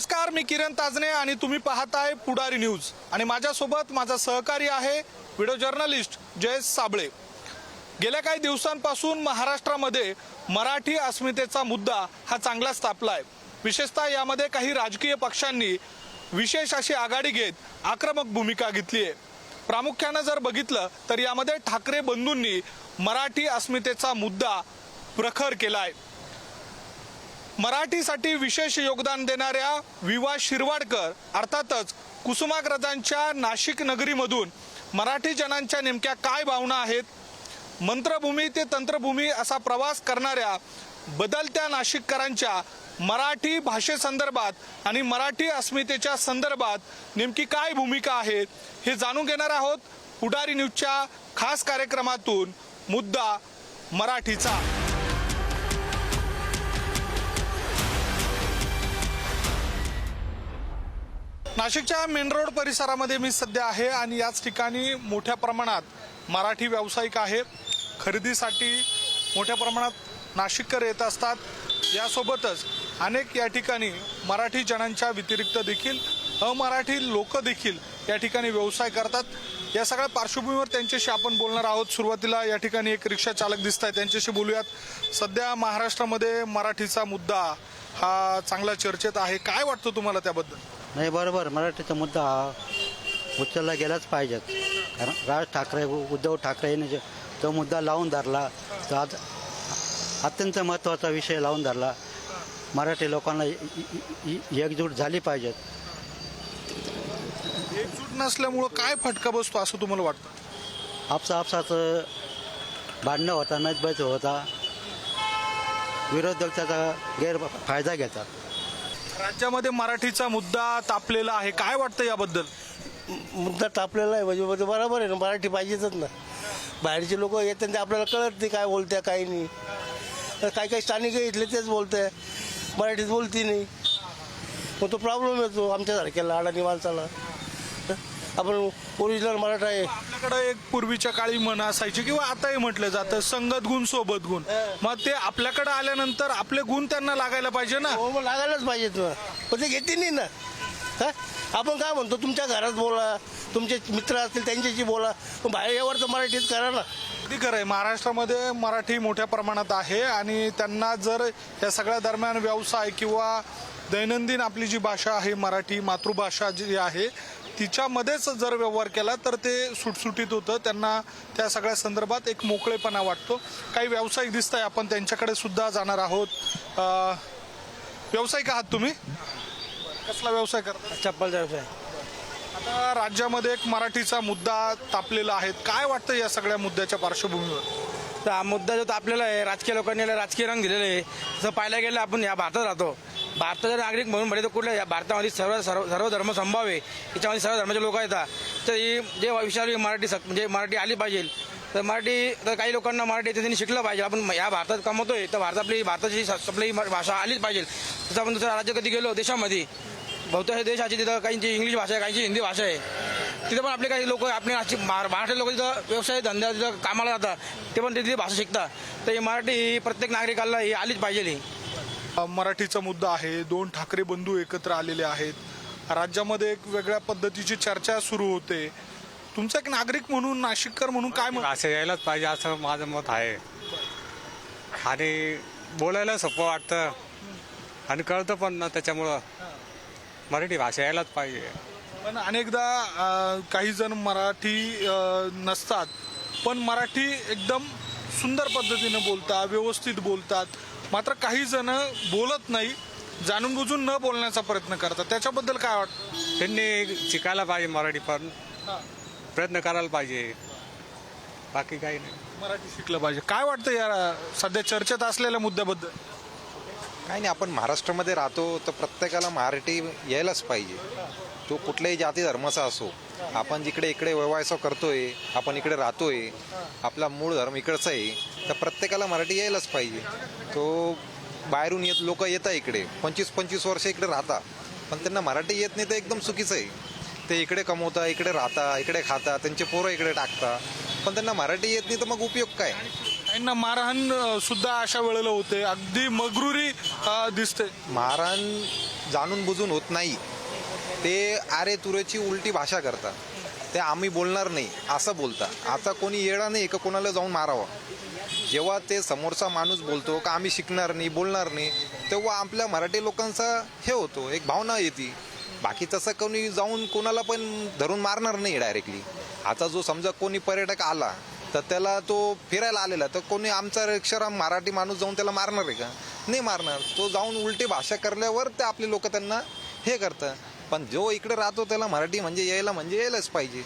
नमस्कार मी किरण ताजने आणि तुम्ही पाहताय पुढारी न्यूज. आणि माझ्यासोबत माझा सहकारी आहे व्हिडिओ जर्नलिस्ट जयेश साबळे. गेल्या काही दिवसांपासून महाराष्ट्रामध्ये मराठी अस्मितेचा मुद्दा हा चांगलाच तापला आहे विशेषतः यामध्ये काही राजकीय पक्षांनी विशेष अशी आघाडी घेत आक्रमक भूमिका घेतली आहे. प्रामुख्यानं जर बघितलं तर यामध्ये ठाकरे बंधूंनी मराठी अस्मितेचा मुद्दा प्रखर केला आहे मराठीसाठी विशेष योगदान देणाऱ्या विवा शिरवाडकर अर्थातच कुसुमाग्रजांच्या नाशिक नगरीमधून मराठी जनांच्या नेमक्या काय भावना आहेत? मंत्रभूमी ते तंत्रभूमी असा प्रवास करणाऱ्या बदलत्या नाशिककरांच्या मराठी भाषेसंदर्भात आणि मराठी अस्मितेच्या संदर्भात नेमकी काय भूमिका आहे हे जाणून घेणार आहोत पुढारी न्यूजच्या खास कार्यक्रमातून मुद्दा मराठीचा. नाशिकच्या मेन रोड परिसरामध्ये मी सध्या आहे आणि याच ठिकाणी मोठ्या प्रमाणात मराठी व्यावसायिक आहे. खरेदीसाठी मोठ्या प्रमाणात नाशिककर येत असतात. यासोबतच अनेक या ठिकाणी मराठी जणांच्या व्यतिरिक्त देखील अमराठी लोक देखील या ठिकाणी व्यवसाय करतात. या सगळ्या पार्श्वभूमीवर त्यांच्याशी आपण बोलणार आहोत. सुरुवातीला या ठिकाणी एक रिक्षा चालक दिसत आहे त्यांच्याशी बोलूयात. सध्या महाराष्ट्रामध्ये मराठीचा मुद्दा हा चांगला चर्चेत आहे. काय वाटतं तुम्हाला त्याबद्दल? नाही बरोबर. मराठीचा मुद्दा हा उचलला गेलाच पाहिजेत कारण राज ठाकरे उद्धव ठाकरे यांनी जे- तो मुद्दा लावून धरला तो आज अत्यंत महत्त्वाचा विषय लावून धरला. मराठी लोकांना एकजूट झाली पाहिजेत. एकजूट नसल्यामुळं काय फटका बसतो असं तुम्हाला वाटतं? आपसा आपसाचं भांडणं होता मतभेद होता. विरोधक त्याचा गैरफायदा घेतात. राज्यामध्ये मराठीचा मुद्दा तापलेला आहे. काय वाटतं याबद्दल? मुद्दा तापलेला आहे. म्हणजे म्हणजे बरोबर आहे ना. मराठी पाहिजेच ना. बाहेरचे लोक येतात ते आपल्याला कळत नाही काय बोलते काय नाही. तर काही काही स्थानिक इथले तेच बोलते मराठीत बोलती नाही. मग तो प्रॉब्लेम येतो आमच्यासारख्याला अडाणी माणसाला. आपण ओरिजिनल मराठा आहे. आपल्याकडे एक पूर्वीच्या काळी म्हण असायची किंवा आताही म्हटलं जातं संगत गुण सोबत गुण. मग ते आपल्याकडे आल्यानंतर आपले गुण त्यांना लागायला पाहिजे ना. हो मग लागायलाच पाहिजेत ना पण ते घेते नाही ना. हा? आपण काय म्हणतो तुमच्या घरात बोला तुमचे मित्र असतील त्यांच्याशी बोला पण बाहेर यावर तर मराठीत करा ना. अगदी खरं आहे. महाराष्ट्रामध्ये मराठी मोठ्या प्रमाणात आहे आणि त्यांना जर या सगळ्या दरम्यान व्यवसाय किंवा दैनंदिन आपली जी भाषा आहे मराठी मातृभाषा जी आहे तिच्यामध्येच जर व्यवहार केला तर ते सुटसुटीत होतं. त्यांना त्या सगळ्या संदर्भात एक मोकळेपणा वाटतो. काही व्यावसायिक दिसत आहे आपण त्यांच्याकडे सुद्धा जाणार आहोत. व्यावसायिक आहात तुम्ही? कसला व्यवसाय करता? चप्पलचा व्यवसाय आता राज्यामध्ये एक मराठीचा मुद्दा तापलेला आहे. काय वाटतं या सगळ्या मुद्द्याच्या पार्श्वभूमीवर? तर हा मुद्दा जो आपल्याला आहे राजकीय लोकांनी याला राजकीय रंग दिलेले आहे. जसं पाहायला गेलं आपण या भारतात राहतो. भारताचा नागरिक म्हणून म्हणजे तर कुठल्या या भारतामध्ये सर्व सर्व सर्व धर्म संभाव आहे. याच्यामध्ये सर्व धर्माचे लोक येतात. तर ही जे विषयावर मराठी सक म्हणजे मराठी आली पाहिजे. तर मराठी तर काही लोकांना मराठी येते त्यांनी शिकलं पाहिजे. आपण या भारतात कमवतोय तर भारत आपली भारताची स- आपली भाषा आलीच पाहिजे. तसं आपण दुसऱ्या राज्यात कधी गेलो देशामध्ये. बहुतेक देशाची तिथं काहींची इंग्लिश भाषा आहे काहींची हिंदी भाषा आहे. तिथं पण आपले काही लोक आपले महाराष्ट्र लोक तिथं व्यवसाय धंद्या तिथं कामाला जातात ते पण तिथली भाषा शिकतात. तर ही मराठी ही प्रत्येक नागरिकाला ही आलीच पाहिजे. ही मराठीचा मुद्दा आहे. दोन ठाकरे बंधू एकत्र आलेले आहेत. राज्यामध्ये एक वेगळ्या पद्धतीची चर्चा सुरू होते. तुमचा एक नागरिक म्हणून नाशिककर म्हणून काय मत? असं यायलाच पाहिजे असं माझं मत आहे. आणि बोलायला सोपं वाटतं. आणि कळतं पण ना त्याच्यामुळं. मराठी भाषा यायलाच पाहिजे. पण अनेकदा काही जण मराठी नसतात. पण मराठी एकदम सुंदर पद्धतीने बोलतात व्यवस्थित बोलतात. मात्र काही जण बोलत नाही जाणून बुजून न बोलण्याचा प्रयत्न करतात. त्याच्याबद्दल काय वाटतं? त्यांनी शिकायला पाहिजे मराठी पण. प्रयत्न करायला पाहिजे. बाकी काही नाही. मराठी शिकलं पाहिजे. काय वाटतं या सध्या चर्चेत असलेल्या मुद्द्याबद्दल? काही नाही आपण महाराष्ट्रामध्ये राहतो तर प्रत्येकाला मराठी यायलाच पाहिजे. तो कुठल्याही जाती धर्माचा असो आपण जिकडे इकडे व्यवसाय करतोय आपण इकडे राहतोय आपला मूळ धर्म इकडचा आहे तर प्रत्येकाला मराठी यायलाच पाहिजे. तो बाहेरून येत लोक येतात इकडे पंचवीस पंचवीस वर्ष इकडे राहता पण त्यांना मराठी येत नाही तर एकदम चुकीचं आहे. ते इकडे कमवता इकडे राहता इकडे खाता त्यांचे पोरं इकडे टाकता पण त्यांना मराठी येत नाही तर मग उपयोग काय? त्यांना मारहाण अ, सुद्धा अशा वेळेला होते. अगदी मगरुरी अ, दिसते. मारहाण जाणून बुजून होत नाही. ते आरे तुरेची उलटी भाषा करतात. ते आम्ही बोलणार नाही असं बोलता आता कोणी येणार नाही का कोणाला जाऊन मारावं? जेव्हा ते समोरचा माणूस बोलतो का आम्ही शिकणार नाही बोलणार नाही तेव्हा आपल्या मराठी लोकांचा हे होतो एक भावना येते. बाकी तसं कोणी जाऊन कोणाला पण धरून मारणार नाही डायरेक्टली आता जो समजा कोणी पर्यटक आला तर त्याला तो फिरायला आलेला तर कोणी आमचा रिक्षा मराठी माणूस जाऊन त्याला मारणार आहे का? नाही मारणार. तो जाऊन उलटी भाषा करल्यावर ते आपले लोक त्यांना हे करतं. पण जो इकडे राहतो त्याला मराठी म्हणजे यायला म्हणजे यायलाच पाहिजे.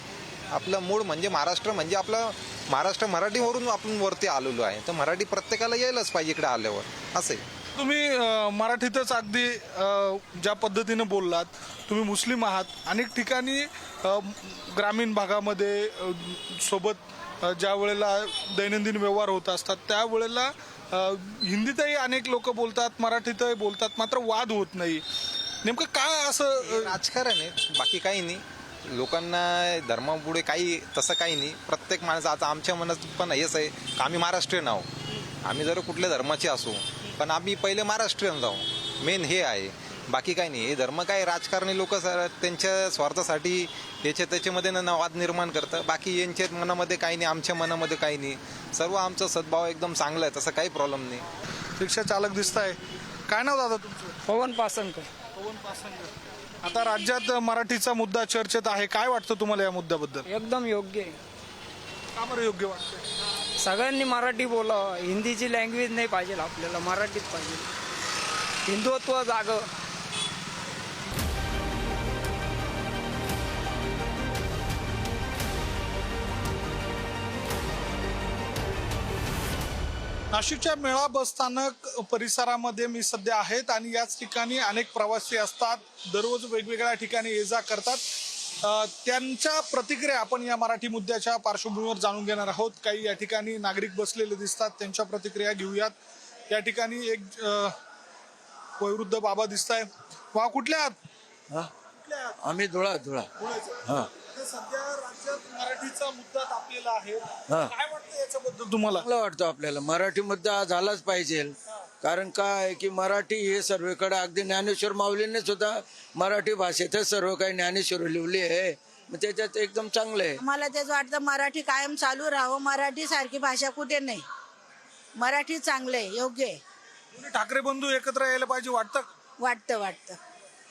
आपलं मूळ म्हणजे महाराष्ट्र म्हणजे आपलं महाराष्ट्र मराठीवरून आपण वरती आलेलो आहे. तर मराठी प्रत्येकाला यायलाच पाहिजे इकडे आल्यावर. असं आहे. तुम्ही मराठीतच अगदी ज्या पद्धतीने बोललात तुम्ही मुस्लिम आहात. अनेक ठिकाणी ग्रामीण भागामध्ये सोबत ज्या वेळेला दैनंदिन व्यवहार होत असतात त्यावेळेला हिंदीतही अनेक लोक बोलतात मराठीतही बोलतात मात्र वाद होत नाही. नेमकं काय असं राजकारण आहे बाकी काही नाही. लोकांना धर्मापुढे काही तसं काही नाही. प्रत्येक माणसं आता आमच्या मनात पण हेच आहे का आम्ही महाराष्ट्रीयन आहोत. आम्ही जर कुठल्या धर्माचे असू पण आम्ही पहिले महाराष्ट्रीयन जाऊ. मेन हे आहे. बाकी काही नाही. हे धर्म काय राजकारणी लोक त्यांच्या स्वार्थासाठी याच्या त्याच्यामध्ये न वाद निर्माण करतं. बाकी यांच्या मनामध्ये काही नाही आमच्या मनामध्ये काही नाही. सर्व आमचा सद्भाव एकदम चांगला आहे तसं काही प्रॉब्लेम नाही. रिक्षा चालक दिसत आहे काय नाव दादा तुमचं? पवन पासनकर. पवन पासंगर आता राज्यात मराठीचा मुद्दा चर्चेत आहे. काय वाटतं तुम्हाला या मुद्द्याबद्दल? एकदम योग्य आहे. का बरं योग्य वाटतं सगळ्यांनी मराठी बोलावं. हिंदीची लँग्वेज नाही पाहिजे आपल्याला मराठीत पाहिजे. हिंदुत्व जाग. नाशिकच्या मेळा बस स्थानक परिसरामध्ये मी सध्या आहेत आणि याच ठिकाणी अनेक प्रवासी असतात. दररोज वेगवेगळ्या ठिकाणी ये जा करतात. त्यांच्या प्रतिक्रिया आपण या मराठी मुद्द्याच्या पार्श्वभूमीवर जाणून घेणार आहोत. काही या ठिकाणी नागरिक बसलेले दिसतात त्यांच्या प्रतिक्रिया घेऊयात. या ठिकाणी एक वयोवृद्ध बाबा दिसत आहे वा कुठल्या आहात? आम्ही धुळा धुळा. हा. सध्या राज्यात मराठीचा मुद्दा तापलेला आहे. हा. काय वाटतं याच्याबद्दल तुम्हाला? चांगलं वाटतं आपल्याला. मराठी मुद्दा झालाच पाहिजे. कारण काय आहे की मराठी हे सर्वेकडे अगदी ज्ञानेश्वर माऊलीने सुद्धा मराठी भाषेतच सर्व काही ज्ञानेश्वर लिहिली आहे. मग त्याच्यात एकदम चांगलं आहे. मला तेच वाटतं मराठी कायम चालू राहावं. मराठी सारखी भाषा कुठे नाही. मराठी चांगलं आहे योग्य आहे. दोन्ही ठाकरे बंधू एकत्र यायला पाहिजे वाटतं? वाटतं वाटतं.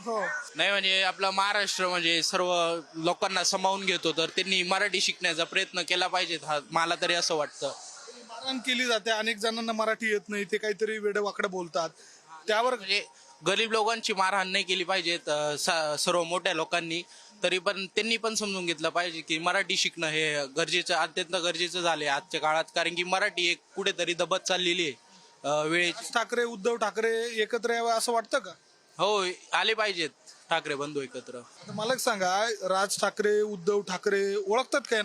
हो. नाही म्हणजे आपला महाराष्ट्र म्हणजे सर्व लोकांना समावून घेतो तर त्यांनी मराठी शिकण्याचा प्रयत्न केला पाहिजे हा मला तरी असं वाटतं. मारहाण केली जाते अनेक जणांना मराठी येत नाही ते काहीतरी वेडवाकडे बोलतात. त्यावर म्हणजे गरीब लोकांची मारहाण नाही केली पाहिजे स- सर्व मोठ्या लोकांनी. तरी पण त्यांनी पण समजून घेतलं पाहिजे की मराठी शिकणं हे गरजेचं अत्यंत गरजेचं झाले आजच्या काळात. कारण की मराठी एक कुठेतरी दबत चाललेली आहे अं, वेळेची. ठाकरे उद्धव ठाकरे एकत्र यावं असं वाटतं का? हो आले पाहिजेत. ठाकरे बंधू एकत्र. आता मला एक सांगा राज ठाकरे उद्धव ठाकरे ओळखतात काय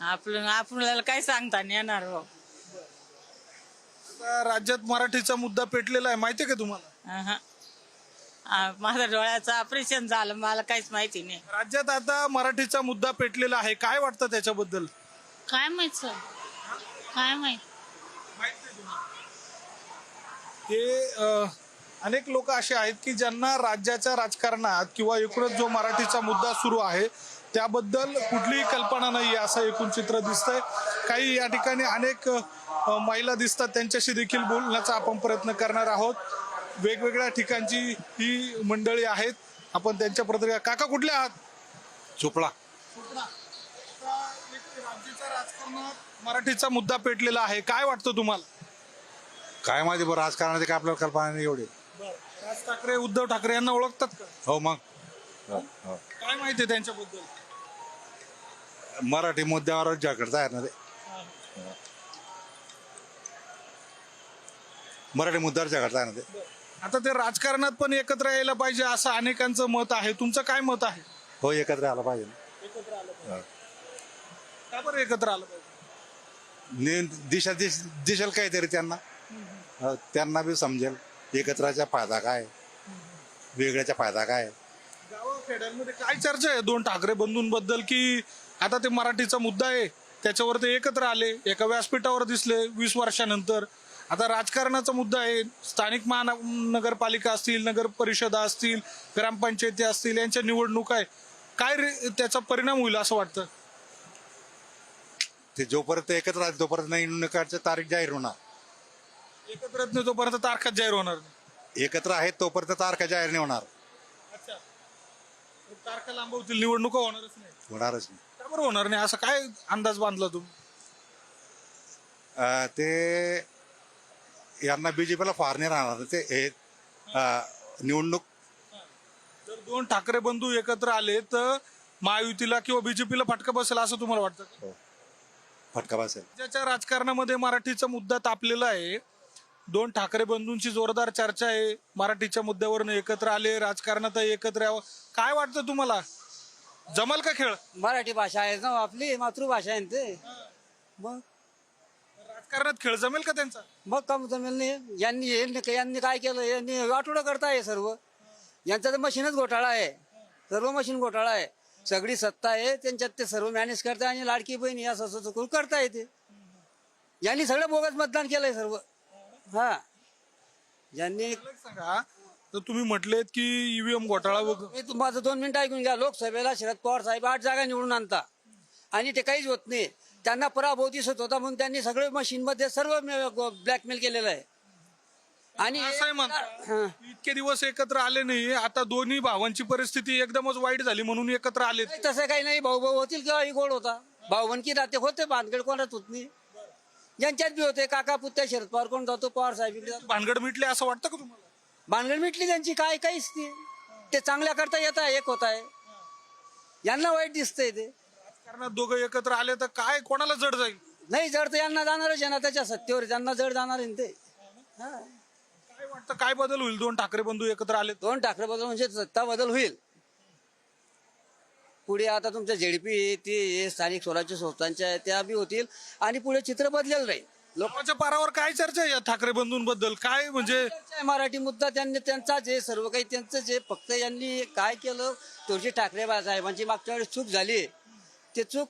आपलं आपल्याला काय सांगता नाही येणार हो. आता राज्यात मराठीचा मुद्दा पेटलेला आहे माहितीये का तुम्हाला? अहं. आ, माझं डोळ्याचं ऑपरेशन झालं मला काहीच माहिती नाही. राज्यात आता मराठीचा मुद्दा पेटलेला आहे काय वाटतं त्याच्याबद्दल? काय माहीत सर? काय माहीत? हे अ, अनेक लोक असे आहेत की ज्यांना राज्याच्या राजकारणात किंवा एकूणच जो मराठीचा मुद्दा सुरू आहे त्याबद्दल कुठलीही कल्पना नाही असं एकूण चित्र दिसतंय. काही या ठिकाणी अनेक महिला दिसतात त्यांच्याशी देखील बोलण्याचा आपण प्रयत्न करणार आहोत. वेगवेगळ्या ठिकाणची ही मंडळी आहेत. आपण त्यांच्या प्रतिक्रिया काका कुठले आहात? राजकारणात मराठीचा मुद्दा पेटलेला आहे. काय वाटतं तुम्हाला? काय माहिती बरं राजकारणाची काय आपल्याला कल्पना नाही एवढी. राज ठाकरे उद्धव ठाकरे यांना ओळखतात का? हो मग. काय माहिती आहे त्यांच्याबद्दल? मराठी मुद्द्यावर जाकडचं आहे ना ते मराठी मुद्द्यावर जाकडचं आहे ना ते आता ते राजकारणात पण एकत्र यायला पाहिजे असं अनेकांचं मत आहे. तुमचं काय मत आहे? हो एकत्र आला पाहिजे ना. का बरं एकत्र आलं पाहिजे? ने- दिशा दिश दिसेल काहीतरी त्यांना. हो, त्यांना बी समजेल. एकत्राचा फायदा काय? वेगळ्याचा फायदा काय? गावाखेड्यांमध्ये काय चर्चा आहे? दोन ठाकरे बंधूंबद्दल की आता ते मराठीचा मुद्दा आहे त्याच्यावर ते एकत्र आले एका व्यासपीठावर दिसले वीस वर्षानंतर. आता राजकारणाचा मुद्दा आहे स्थानिक महानगरपालिका असतील नगर परिषदा असतील ग्रामपंचायती असतील यांच्या निवडणूक आहे. काय त्याचा परिणाम होईल असं वाटतं? ते जोपर्यंत एकत्र तोपर्यंत निवडणुकाची तारीख जाहीर होणार. एकत्र येत नाही तोपर्यंत तारखाच जाहीर होणार नाही. एकत्र आहेत तोपर्यंत तारखा जाहीर नाही होणार. अच्छा. तारखा लांबवतील निवडणुका होणारच नाही. होणारच नाही. का बरं होणार नाही. असं काय अंदाज बांधला तुम्ही? अं, ते यांना बीजेपीला फार नाही राहणार ते. हे अं, निवडणूक. जर दोन ठाकरे बंधू एकत्र आले तर महायुतीला किंवा बीजेपीला फटका बसेल असं तुम्हाला वाटतं का? फटका बसेल. राज्याच्या राजकारणामध्ये मराठीचा मुद्दा तापलेला आहे दोन ठाकरे बंधूंची जोरदार चर्चा आहे. मराठीच्या मुद्द्यावरून एकत्र आले राजकारणात एकत्र यावं. काय वाटतं तुम्हाला? जमल का खेळ? मराठी भाषा आहे ना आपली मातृभाषा आहे ना ते. मग? राजकारणात खेळ जमेल का त्यांचा? मग कम जमेल नाही? यांनी यांनी यांनी काय केलं? यांनी वाटोडं करताय सर्व. यांचा तर मशीनच घोटाळा आहे. सर्व मशीन घोटाळा आहे. सगळी सत्ता आहे त्यांच्यात ते सर्व मॅनेज करताय आणि लाडकी बहिणी असं असं करून करता येते यांनी सगळं बोगस मतदान केलंय सर्व. हा. यांनी सांगा तर तुम्ही म्हटलेत की ईव्हीएम घोटाळा वग- मी माझं दोन मिनिटं ऐकून घ्या. लोकसभेला शरद पवार साहेब आठ जागा निवडून आणता. आणि ते काहीच होत नाही. त्यांना पराभव दिसत होता म्हणून त्यांनी सगळे मशीन मध्ये सर्व ब्लॅकमेल केलेलं आहे. आणि असं आहे म्हणता हा. इतके दिवस एकत्र आले नाही. आता दोन्ही भावांची परिस्थिती एकदमच वाईट झाली म्हणून एकत्र आले नाही, तसं काही नाही. भाऊ भाऊ होतील किंवा ही गोड होता. भाऊबंदकी नाते होते भानगड कोणाच होत नाही. ज्यांच्यात बी होते काका पुत्या शरद पवार कोण जातो पवार साहेब इकडे जातो. भानगड मिटले असं वाटतं का तुम्हाला? भानगड मिटली त्यांची काय काहीच नाही. ते चांगल्या करता येत आहे एक होत आहे. यांना वाईट दिसतंय ते. राजकारणात दोघं एकत्र आले तर काय कोणाला जड जाईल? नाही जड तर यांना जाणारच आहे ना त्याच्या सत्तेवर त्यांना जड जाणार आहे ना ते. हा. काय वाटतं काय बदल होईल? दोन ठाकरे बंधू एकत्र आले तर? दोन ठाकरे बदल म्हणजे सत्ता बदल होईल. पुढे आता तुमच्या झेडपी ते हे स्थानिक स्वराज्य संस्थांच्या त्या बी होतील आणि पुढे चित्र बदलेलं राहील. लोक लोकांच्या पारावर काय चर्चा आहे या ठाकरे बंधूंबद्दल? काय म्हणजे मराठी मुद्दा त्यांनी त्यांचाच आहे सर्व काही त्यांचंच आहे. फक्त यांनी काय केलं? तुळशी ठाकरे साहेबांची मागच्या वेळेस चूक झाली. ते चूक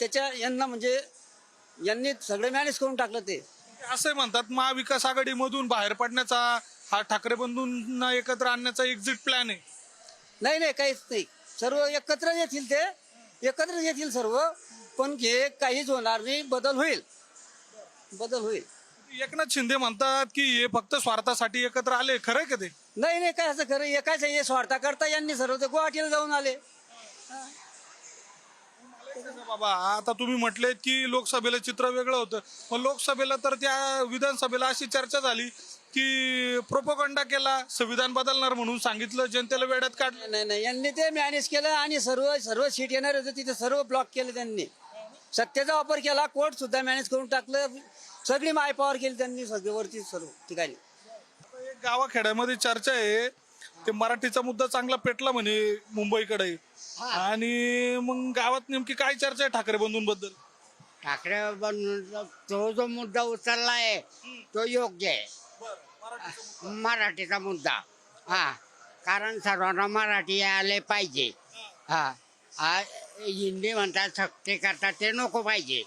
त्याच्या यांना म्हणजे यांनी सगळं मॅनेज करून टाकलं ते. असे म्हणतात महाविकास आघाडीमधून बाहेर पडण्याचा हा ठाकरे बंधूंना एकत्र आणण्याचा एक्झिट प्लॅन आहे. नाही नाही काहीच नाही. सर्व एकत्र येतील ते. एकत्र येतील सर्व. पण हे काहीच होणार नाही. बदल होईल. बदल होईल. एकनाथ शिंदे म्हणतात की हे फक्त स्वार्थासाठी एकत्र आले. खरंय का ते? नाही नाही काय असं खरं? एकाच हे स्वार्था करता यांनी सर्व ते गुवाहाटीला जाऊन आले. बाबा आता तुम्ही म्हटलेत की लोकसभेला चित्र वेगळं होतं. मग लोकसभेला तर त्या विधानसभेला अशी चर्चा झाली. की प्रोपोगंडा केला संविधान बदलणार म्हणून सांगितलं जनतेला वेड्यात काढलं? नाही नाही यांनी ते मॅनेज केलं आणि सर्व सर्व सीट येणार होते तिथे सर्व ब्लॉक केले त्यांनी. सत्तेचा वापर केला कोर्ट सुद्धा मॅनेज करून टाकलं. सगळी माय पॉवर केली त्यांनी सगळीवरती सर्व ठिकाणी. गावाखेड्यामध्ये चर्चा आहे. ते मराठीचा मुद्दा चांगला पेटला म्हणे मुंबईकडे. आणि मग गावात नेमकी काय चर्चा आहे ठाकरे बंधूंबद्दल? ठाकरे बंधूंचा तो जो मुद्दा उचलला आहे तो योग्य आहे. मराठीचा मुद्दा. हा. कारण सर्वांना मराठी आले पाहिजे. हा. हिंदी म्हणतात सक्ती करतात ते नको पाहिजे.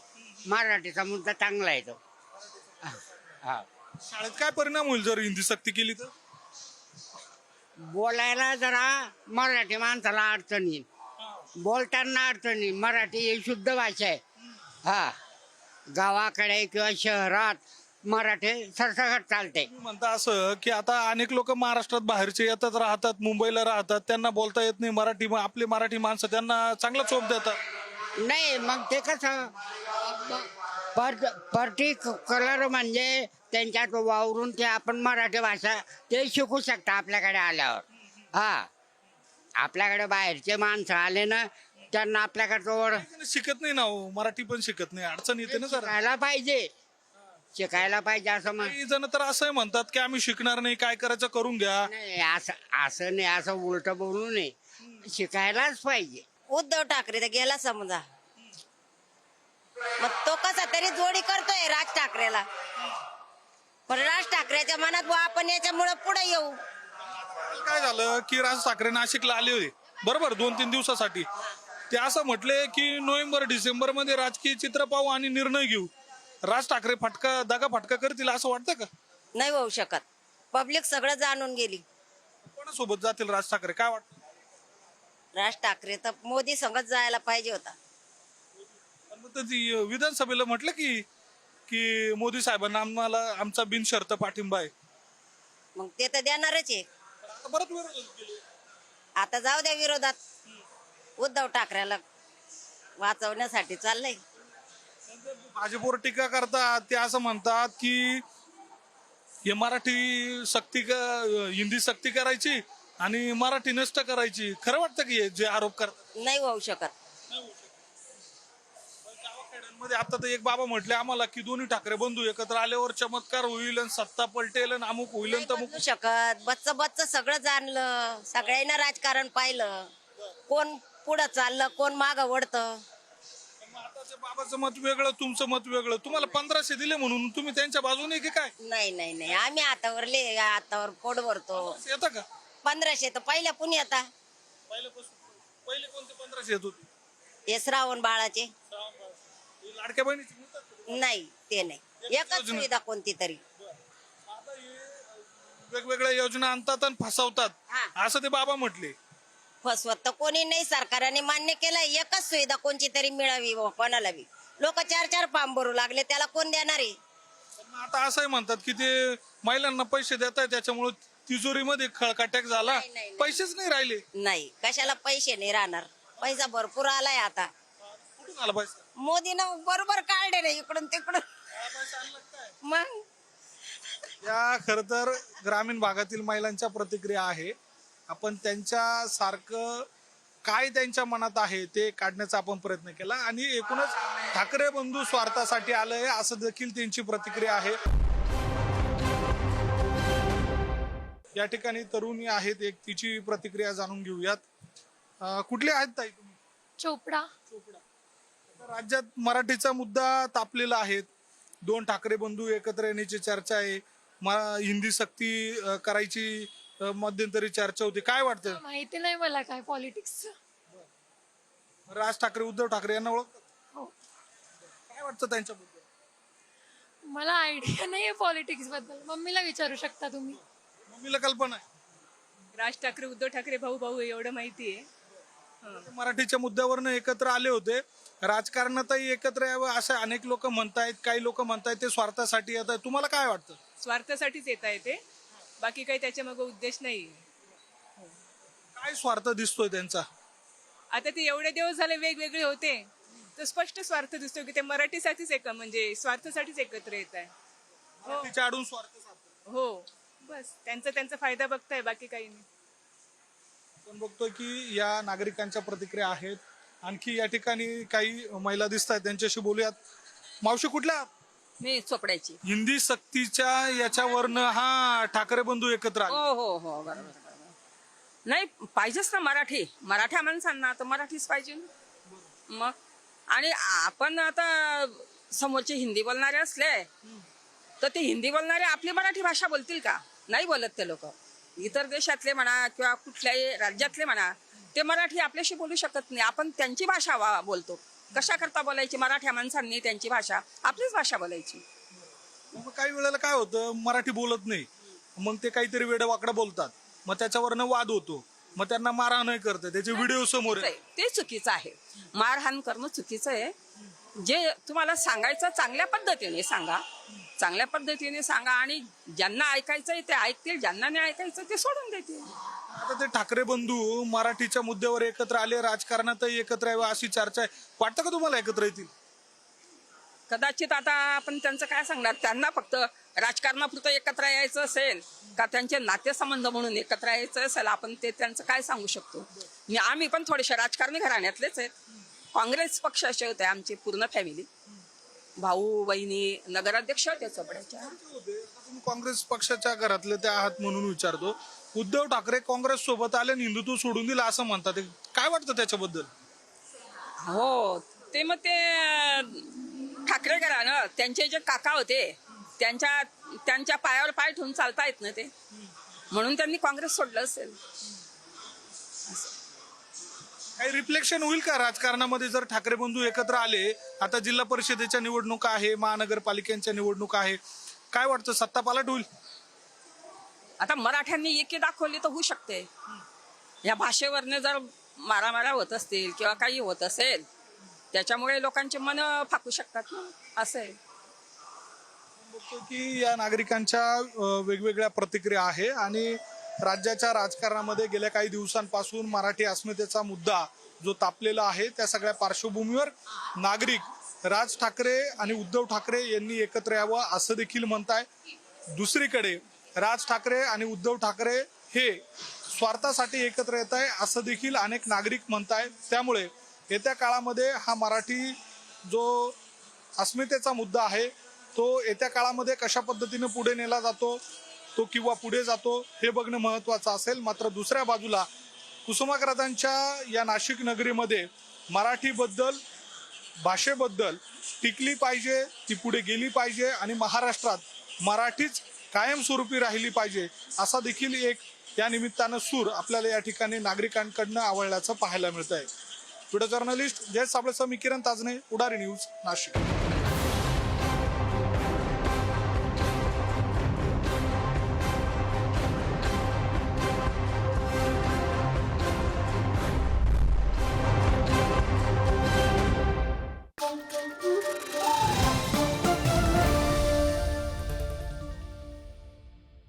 मराठीचा मुद्दा चांगला आहे तो. हा. शाळेत काय परिणाम होईल जर हिंदी सक्ती केली तर? बोलायला जरा मराठी माणसाला अडचण येईल. बोलताना अडचण येईल. मराठी ही शुद्ध भाषा आहे. हा. गावाकडे किंवा शहरात मराठी सरसकट चालते. तुम्ही म्हणता असं की आता अनेक लोक महाराष्ट्रात बाहेरचे येतात राहतात मुंबईला राहतात त्यांना बोलता येत नाही मराठी आपले मराठी माणसं त्यांना चांगला चोप देतात. नाही मग ते कसं? पर्टिक्युलर म्हणजे त्यांच्यात वावरून ते आपण मराठी भाषा ते शिकू शकता आपल्याकडे आल्यावर. हा. आपल्याकडे बाहेरचे माणसं आले ना त्यांना आपल्याकडचं ओढ शिकत नाही ना हो मराठी पण शिकत नाही. अडचण येते ना जरा. शिकायला पाहिजे. शिकायला पाहिजे असं म्हण काही जण तर असंही म्हणतात की आम्ही शिकणार नाही काय करायचं करून घ्या. नाही असं असं नाही असं उलट बोलू नये शिकायलाच पाहिजे. उद्धव ठाकरे तर गेला समजा. मग तो कसा तरी जोडी करतोय राज ठाकरेला. पण राज ठाकरेच्या मनात बुवा आपण याच्यामुळे पुढे येऊ. काय झालं की राज ठाकरे नाशिकला आले होते. बरोबर दोन तीन दिवसासाठी. ते असं म्हटले की नोव्हेंबर डिसेंबरमध्ये राजकीय चित्र पाहू आणि निर्णय घेऊ. राज ठाकरे फटका दगा फटका करतील असं वाटतं का? नाही होऊ शकत. पब्लिक सगळं जाणून गेली. कोणासोबत जातील राज ठाकरे? काय वाटतं? राज ठाकरे तर मोदी संगत जायला पाहिजे होता. पण मग विधानसभेला म्हटलं की की मोदी साहेबांना आम्हाला आमचा बिनशर्त पाठिंबा आहे. मग ते तर देणारच आहे. आता परत विरोध केले. आता जाऊ द्या विरोधात. उद्धव ठाकरेला वाचवण्यासाठी चाललंय. भाजपवर टीका करतात ते असं म्हणतात की हे मराठी सक्ती क- हिंदी सक्ती करायची आणि मराठी नष्ट करायची. खरं वाटतं की हे जे आरोप करतात नाही होऊ शकत. गावाखेड्यांमध्ये आता तर एक बाबा म्हटले आम्हाला की दोन्ही ठाकरे बंधू एकत्र आल्यावर चमत्कार होईल आणि सत्ता पलटेल आणि अमुक होईल आणि तमुक होऊ शकत. बच्च बच्च सगळं जाणलं. सगळ्यांना राजकारण पाहिलं. कोण पुढं चाललं कोण मागं आताच्या बाबाचं मत वेगळं तुमचं मत वेगळं. तुम्हाला पंधराशे दिले म्हणून तुम्ही त्यांच्या बाजूने की काय? नाही नाही नाही. आम्ही हातावरले हातावर पोट भरतो. येतं का? पंधराशे तर पहिल्या पुणे पहिल्यापासून पहिले कोणते पंधराशे येत होते? हे श्रावण बाळाचे. लाडक्या बहिणीचे मिळतात का? नाही ते नाही. एकच सुविधा कोणती तरी. वेगवेगळ्या योजना आणतात आणि फसवतात. हा. असं ते बाबा म्हटले. फसवत तर कोणी नाही सरकारने मान्य केलं एकच सुविधा कोणची तरी मिळावी बुवा कोणाला बी. लोक चार चार पाम भरू लागले त्याला कोण देणार आहे? पण आता असंही म्हणतात की ते महिलांना पैसे देत आहे त्याच्यामुळे तिजोरीमध्ये खळकाट्याक झाला. नाही, नाही, नाही. पैसेच नाही राहिले. नाही कशाला पैसे नाही राहणार? पैसा भरपूर आलाय आता. कुठून आला पैसा? मोदीनं बरोबर काढले नाही इकडून तिकडून. मग? या खर तर ग्रामीण भागातील महिलांच्या प्रतिक्रिया आहे. आपण त्यांच्या सारखं काय त्यांच्या मनात आहे ते काढण्याचा आपण प्रयत्न केला. आणि एकूणच ठाकरे बंधू स्वार्थासाठी आलंय असं देखील त्यांची प्रतिक्रिया आहे. या ठिकाणी तरुणी आहेत एक तिची प्रतिक्रिया जाणून घेऊयात. कुठले आहेत ताई तुम्ही? चोपडा. आता राज्यात मराठीचा मुद्दा तापलेला आहे. दोन ठाकरे बंधू एकत्र येण्याची चर्चा आहे. हिंदी सक्ती करायची अ, मध्यंतरी चर्चा होती. काय वाटतं माहिती नाही मला काय पॉलिटिक्स राज ठाकरे उद्धव ठाकरे यांना ओळखतात? हो. काय वाटतं त्यांच्याबद्दल? मला आयडिया नाही आहे पॉलिटिक्सबद्दल. मम्मीला विचारू शकता तुम्ही. मम्मीला कल्पना आहे. राज ठाकरे उद्धव ठाकरे भाऊ भाऊ आहे, एवढं माहिती आहे ते मराठीच्या मुद्द्यावरनं एकत्र आले होते. राजकारणातही एकत्र यावं असं अनेक लोक म्हणतायत काही लोक म्हणतायत ते स्वार्थासाठी येत आहे तुम्हाला काय वाटतं? स्वार्थासाठीच येत आहे ते. बाकी काही त्याच्यामागे उद्देश नाही. काय स्वार्थ दिसतोय त्यांचा? आता ते एवढे दिवस झाले वेगवेगळे होते. तर स्पष्ट स्वार्थ दिसतो की ते मराठीसाठीच एक म्हणजे स्वार्थासाठीच एकत्र येत आहे. मराठीच्या आडून स्वार्थ साधतात. हो. बस त्यांचा त्यांचा फायदा बघताय बाकी काही नाही. आपण बघतोय की या नागरिकांच्या प्रतिक्रिया आहेत. आणखी या ठिकाणी काही महिला दिसत आहेत त्यांच्याशी बोलूयात. मावशी कुठल्या आहात? मी चोपड्याची. हिंदी सक्तीच्या याच्यावरनं हा ठाकरे बंधू एकत्र आले. हो हो हो बरोबर बरोबर. नाही पाहिजेच ना मराठी. मराठ्या माणसांना तर मराठीच पाहिजे ना. मग आणि आपण आता समोरचे हिंदी बोलणारे असले तर ते हिंदी बोलणारे आपली मराठी भाषा बोलतील का? नाही बोलत ते लोक. इतर देशातले म्हणा किंवा कुठल्याही राज्यातले म्हणा ते मराठी आपल्याशी बोलू शकत नाही. आपण त्यांची भाषा वा- बोलतो. कशा करता बोलायची? मराठ्या माणसांनी त्यांची भाषा आपलीच भाषा बोलायची. मग काही वेळेला काय होतं मराठी बोलत नाही. मग ते काहीतरी वेडे वाकडं बोलतात. मग त्याच्यावरनं वाद होतो. मग त्यांना मारहाणही करते त्याचे व्हिडिओ समोर आहे. ते चुकीचं आहे. मारहाण करणं चुकीचं आहे. जे तुम्हाला सांगायचं चांगल्या पद्धतीने सांगा. चांगल्या पद्धतीने सांगा आणि ज्यांना ऐकायचंय ते ऐकतील ज्यांना नाही ऐकायचं ते सोडून देतील. आता ते ठाकरे बंधू मराठीच्या मुद्द्यावर एकत्र आले राजकारणातही एकत्र यावं अशी चर्चा आहे. वाटतं का तुम्हाला एकत्र येतील? कदाचित आता आपण त्यांचं काय सांगणार? त्यांना फक्त राजकारणापुरतं एकत्र यायचं असेल का त्यांचे नातेसंबंध म्हणून एकत्र यायचं असेल आपण ते त्यांचं काय सांगू शकतो? आम्ही पण थोडेसे राजकारणी घराण्यातलेच आहेत. काँग्रेस पक्षाचे होते आमची पूर्ण फॅमिली. भाऊ बहिणी नगराध्यक्ष होते चोपड्याच्या काँग्रेस पक्षाच्या घरातले ते आहात म्हणून विचारतो. उद्धव ठाकरे काँग्रेस सोबत आले आणि हिंदुत्व सोडून दिलं असं म्हणतात. काय वाटतं त्याच्याबद्दल? हो ते मग ते ठाकरे घराणं त्यांचे जे काका होते त्यांच्या त्यांच्या पायावर पाय ठेवून चालता येत ना ते. म्हणून त्यांनी काँग्रेस सोडलं असेल. काही रिफ्लेक्शन होईल का राजकारणामध्ये? जर ठाकरे बंधू एकत्र आले आता जिल्हा परिषदेच्या निवडणुका आहे महानगरपालिकांच्या निवडणुका आहे. काय वाटतं सत्ता पालट होईल? आता मराठ्यांनी एकी दाखवली तर होऊ शकते. या भाषेवरनं जर मारामारा होत असतील किंवा काही होत असेल त्याच्यामुळे लोकांचे मन फाकू शकतात ना असं आहे. बघतो की या नागरिकांच्या वेगवेगळ्या प्रतिक्रिया आहे आणि राज्याच्या राजकारणामध्ये गेल्या काही दिवसांपासून मराठी अस्मितेचा मुद्दा जो तापलेला आहे त्या सगळ्या पार्श्वभूमीवर नागरिक राज ठाकरे आणि उद्धव ठाकरे यांनी एकत्र यावं असं देखील म्हणताय. दुसरीकडे राज ठाकरे आणि उद्धव ठाकरे हे स्वार्थासाठी एकत्र येत आहे असं देखील अनेक नागरिक म्हणत आहेत त्यामुळे येत्या काळामध्ये हा मराठी जो अस्मितेचा मुद्दा आहे तो येत्या काळामध्ये कशा पद्धतीने पुढे नेला जातो तो किंवा पुढे जातो हे बघणं महत्त्वाचं असेल. मात्र दुसऱ्या बाजूला कुसुमाग्रजांच्या या नाशिक नगरीमध्ये मराठीबद्दल भाषेबद्दल टिकली पाहिजे ती पुढे गेली पाहिजे आणि महाराष्ट्रात मराठीच कायमस्वरूपी राहिली पाहिजे असा देखील एक या निमित्तानं सूर आपल्याला या ठिकाणी नागरिकांकडनं आवडल्याचं पाहायला मिळत आहे व्हिडिओ जर्नलिस्ट जय साबळेसह मी किरण ताजने उडारी न्यूज नाशिक.